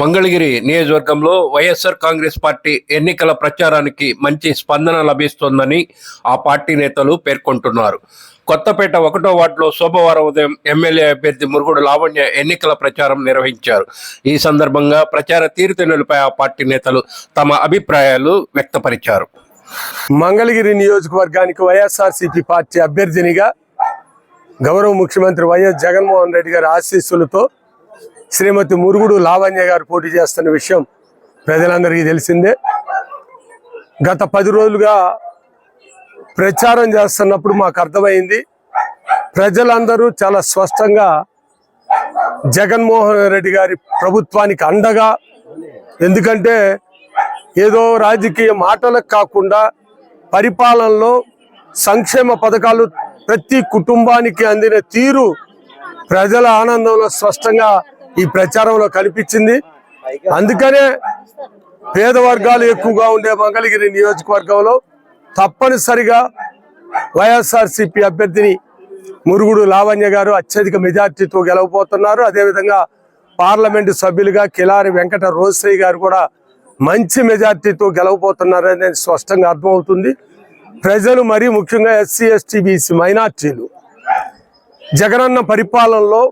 మంగళగిరి నియోజకవర్గంలో వైఎస్ఆర్ కాంగ్రెస్ పార్టీ ఎన్నికల ప్రచారానికి మంచి స్పందన లభిస్తోందని ఆ పార్టీ నేతలు పేర్కొంటున్నారు. కొత్తపేట ఒకటో వార్డులో సోమవారం ఉదయం ఎమ్మెల్యే అభ్యర్థి మురుగుడు లావణ్య ఎన్నికల ప్రచారం నిర్వహించారు. ఈ సందర్భంగా ప్రచార తీరుతెన్నులపై ఆ పార్టీ నేతలు తమ అభిప్రాయాలు వ్యక్తపరిచారు. మంగళగిరి నియోజకవర్గానికి వైఎస్ఆర్సీపీ పార్టీ అభ్యర్థినిగా గౌరవ ముఖ్యమంత్రి వైఎస్ జగన్మోహన్ రెడ్డి గారి ఆశీస్సులతో శ్రీమతి మురుగుడు లావణ్య గారు పోటీ చేస్తున్న విషయం ప్రజలందరికీ తెలిసిందే. గత పది రోజులుగా ప్రచారం చేస్తున్నప్పుడు మాకు అర్థమైంది. ప్రజలందరూ చాలా స్పష్టంగా జగన్మోహన్ రెడ్డి గారి ప్రభుత్వానికి అండగా. ఎందుకంటే ఏదో రాజకీయ మాటలకు కాకుండా పరిపాలనలో సంక్షేమ పథకాలు ప్రతి కుటుంబానికి అందిన తీరు ప్రజల ఆనందంలో స్పష్టంగా ఈ ప్రచారంలో కనిపించింది. అందుకనే పేద వర్గాలు ఎక్కువగా ఉండే మంగళగిరి నియోజకవర్గంలో తప్పనిసరిగా వైఎస్ఆర్సిపి అభ్యర్థిని మురుగుడు లావణ్య గారు అత్యధిక మెజార్టీతో గెలవబోతున్నారు. అదేవిధంగా పార్లమెంటు సభ్యులుగా కిలారి వెంకట రోసయ్య గారు కూడా మంచి మెజార్టీతో గెలవబోతున్నారు అనేది స్పష్టంగా అర్థమవుతుంది. ప్రజలు మరీ ముఖ్యంగా ఎస్సీ ఎస్టీ బీసీ మైనార్టీలు. జగనన్న పరిపాలనలో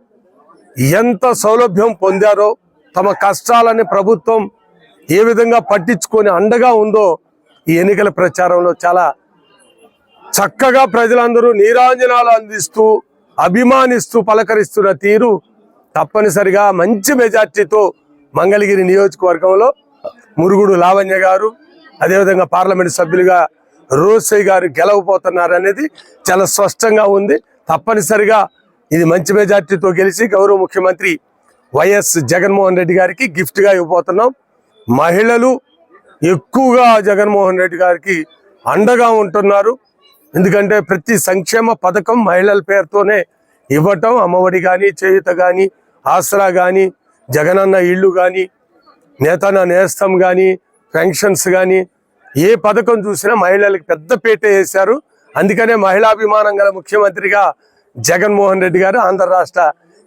ఎంత సౌలభ్యం పొందారో తమ కష్టాలని ప్రభుత్వం ఏ విధంగా పట్టించుకొని అండగా ఉందో ఈ ఎన్నికల ప్రచారంలో చాలా చక్కగా ప్రజలందరూ నీరాంజనాలు అందిస్తూ అభిమానిస్తూ పలకరిస్తున్న తీరు తప్పనిసరిగా మంచి మెజార్టీతో మంగళగిరి నియోజకవర్గంలో మురుగుడు లావణ్య గారు అదేవిధంగా పార్లమెంట్ సభ్యులుగా రోసయ్య గారు గెలవబోతున్నారు అనేది చాలా స్పష్టంగా ఉంది. తప్పనిసరిగా ఇది మంచి మెజార్టీతో గెలిచి గౌరవ ముఖ్యమంత్రి వైఎస్ జగన్మోహన్ రెడ్డి గారికి గిఫ్ట్గా ఇవ్వబోతున్నాం. మహిళలు ఎక్కువగా జగన్మోహన్ రెడ్డి గారికి అండగా ఉంటున్నారు. ఎందుకంటే ప్రతి సంక్షేమ పథకం మహిళల పేరుతోనే ఇవ్వటం అమ్మఒడి కానీ చేయుత కానీ ఆసరా కానీ జగనన్న ఇళ్ళు కానీ నేతన్న నేస్తం కానీ పెన్షన్స్ కానీ ఏ పథకం చూసినా మహిళలకు పెద్ద పేట వేశారు. అందుకనే మహిళాభిమానం గల ముఖ్యమంత్రిగా జగన్మోహన్ రెడ్డి గారు ఆంధ్ర రాష్ట్ర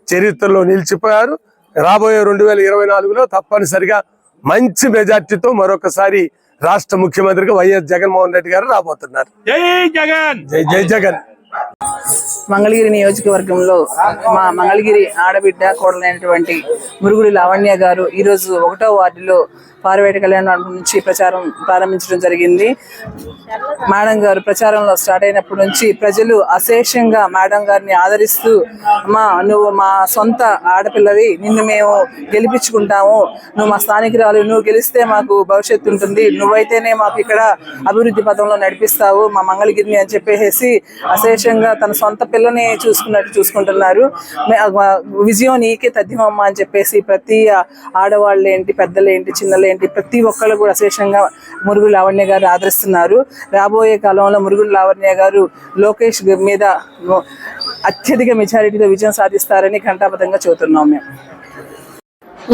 చరిత్రలో నిలిచిపోయారు. రాబోయే రెండు వేల ఇరవై నాలుగులో తప్పనిసరిగా మంచి మెజార్టీతో మరొకసారి రాష్ట్ర ముఖ్యమంత్రిగా వైఎస్ జగన్మోహన్ రెడ్డి గారు రాబోతున్నారు. జై జగన్! జై జై జగన్. మంగళగిరి నియోజకవర్గంలో మా మంగళగిరి ఆడబిడ్డ కోడలైనటువంటి మురుగుడి లావణ్య గారు ఈరోజు ఒకటో వార్డులో పార్వేట కళ్యాణ నుంచి ప్రచారం ప్రారంభించడం జరిగింది. మేడం గారు ప్రచారంలో స్టార్ట్ అయినప్పటి నుంచి ప్రజలు అశేషంగా మేడం గారిని ఆదరిస్తూ మా నువ్వు మా సొంత ఆడపిల్లవి నిన్ను మేము గెలిపించుకుంటాము. నువ్వు మా స్థానికురాలు నువ్వు గెలిస్తే మాకు భవిష్యత్తు ఉంటుంది. నువ్వైతేనే మాకు ఇక్కడ అభివృద్ధి పథంలో నడిపిస్తావు మా మంగళగిరిని అని చెప్పేసి అశేషంగా తన సొంత పిల్లని చూసుకున్నట్టు చూసుకుంటున్నారు. విజయం నీకే తథ్యమమ్మ అని చెప్పేసి ప్రతి ఆడవాళ్ళు ఏంటి పెద్దలు ఏంటి చిన్నలు ఏంటి ప్రతి ఒక్కళ్ళు కూడా శేషంగా మురుగు లావణ్య గారు ఆదరిస్తున్నారు. రాబోయే కాలంలో మురుగు లావణ్య గారు లోకేష్ మీద అత్యధిక మెజారిటీతో విజయం సాధిస్తారని ఘంటాబద్ధంగా చెబుతున్నాం మేము.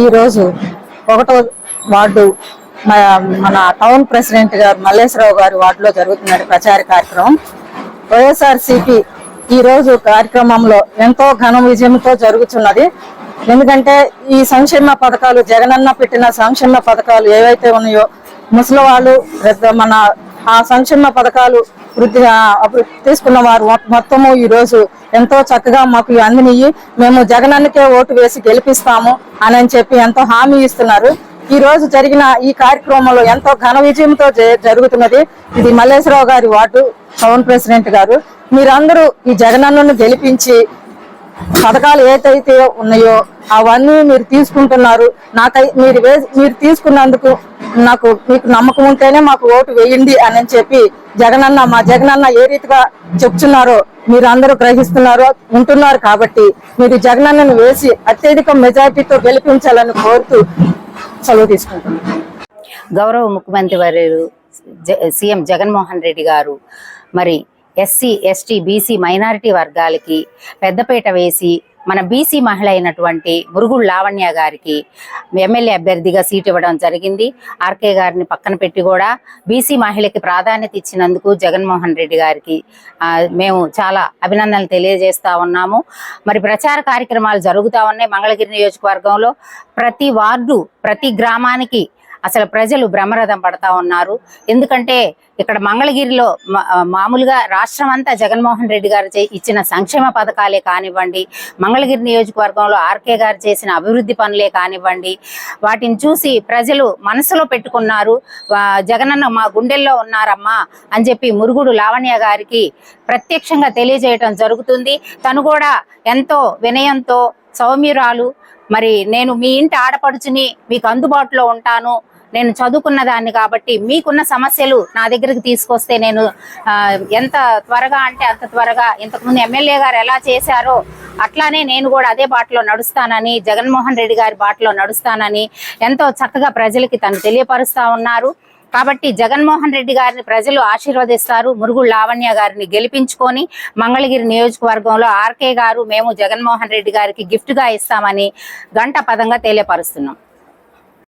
ఈరోజు ఒకటో వార్డు మన టౌన్ ప్రెసిడెంట్ గారు మల్లేశ్వరరావు గారి వార్డులో జరుగుతున్న ప్రచార కార్యక్రమం. వైఎస్ఆర్సిపి ఈ రోజు కార్యక్రమంలో ఎంతో ఘన విజయంతో జరుగుతున్నది. ఎందుకంటే ఈ సంక్షేమ పథకాలు జగనన్న పెట్టిన సంక్షేమ పథకాలు ఏవైతే ఉన్నాయో ముసలి వాళ్ళు మన ఆ సంక్షేమ పథకాలు వృద్ధి తీసుకున్న వారు మొత్తము ఈ రోజు ఎంతో చక్కగా మాకు ఇవి అందినయి మేము జగనన్నకే ఓటు వేసి గెలిపిస్తాము అని చెప్పి ఎంతో హామీ ఇస్తున్నారు. ఈ రోజు జరిగిన ఈ కార్యక్రమంలో ఎంతో ఘన విజయంతో జ- జరుగుతున్నది ఇది మల్లేశ్వరరావు గారి వార్డు టౌన్ ప్రెసిడెంట్ గారు. మీరందరూ ఈ జగనన్నను గెలిపించి పథకాలు ఏదైతే ఉన్నాయో అవన్నీ మీరు తీసుకుంటున్నారు. నాకై మీరు మీరు తీసుకున్నందుకు నాకు మీకు నమ్మకం ఉంటేనే మాకు ఓటు వేయండి అని చెప్పి జగనన్న మా జగనన్న ఏ రీతిగా చెప్తున్నారో మీరు అందరూ గ్రహిస్తున్నారో ఉంటున్నారు కాబట్టి మీరు జగనన్నను వేసి అత్యధిక మెజార్టీతో గెలిపించాలని కోరుతూ చదువు తీసుకుంటున్నాను గౌరవ ముఖ్యమంత్రి వారు సీఎం జగన్మోహన్ రెడ్డి గారు మరి ఎస్సీ ఎస్టీ బీసీ మైనారిటీ వర్గాలకి పెద్దపీట వేసి మన బీసీ మహిళ అయినటువంటి మురుగుడు లావణ్య గారికి ఎమ్మెల్యే అభ్యర్థిగా సీట్ ఇవ్వడం జరిగింది. ఆర్కే గారిని పక్కన పెట్టి కూడా బీసీ మహిళకి ప్రాధాన్యత ఇచ్చినందుకు జగన్మోహన్ రెడ్డి గారికి మేము చాలా అభినందనలు తెలియజేస్తా ఉన్నాము. మరి ప్రచార కార్యక్రమాలు జరుగుతూ ఉన్నాయి మంగళగిరి నియోజకవర్గంలో. ప్రతి వార్డు ప్రతి గ్రామానికి అసలు ప్రజలు బ్రహ్మరథం పడతా ఉన్నారు. ఎందుకంటే ఇక్కడ మంగళగిరిలో మామూలుగా రాష్ట్రం అంతా జగన్మోహన్ రెడ్డి గారు ఇచ్చిన సంక్షేమ పథకాలే కానివ్వండి మంగళగిరి నియోజకవర్గంలో ఆర్కే గారు చేసిన అభివృద్ధి పనులే కానివ్వండి వాటిని చూసి ప్రజలు మనసులో పెట్టుకున్నారు. జగనన్న మా గుండెల్లో ఉన్నారమ్మా అని చెప్పి మురుగుడు లావణ్య గారికి ప్రత్యక్షంగా తెలియజేయటం జరుగుతుంది. తను కూడా ఎంతో వినయంతో సౌమ్యురాలు. మరి నేను మీ ఇంటి ఆడపడుచుని మీకు అందుబాటులో ఉంటాను. నేను చదువుకున్న దాన్ని కాబట్టి మీకున్న సమస్యలు నా దగ్గరికి తీసుకొస్తే నేను ఎంత త్వరగా అంటే అంత త్వరగా ఇంతకుముందు ఎమ్మెల్యే గారు ఎలా చేశారో అట్లానే నేను కూడా అదే బాటలో నడుస్తానని జగన్మోహన్ రెడ్డి గారి బాటలో నడుస్తానని ఎంతో చక్కగా ప్రజలకి తను తెలియపరుస్తా ఉన్నారు. కాబట్టి జగన్మోహన్ రెడ్డి గారిని ప్రజలు ఆశీర్వదిస్తారు. మురుగు లావణ్య గారిని గెలిపించుకొని మంగళగిరి నియోజకవర్గంలో ఆర్కే గారు మేము జగన్మోహన్ రెడ్డి గారికి గిఫ్ట్గా ఇస్తామని గంట పదంగా తెలియపరుస్తున్నాం.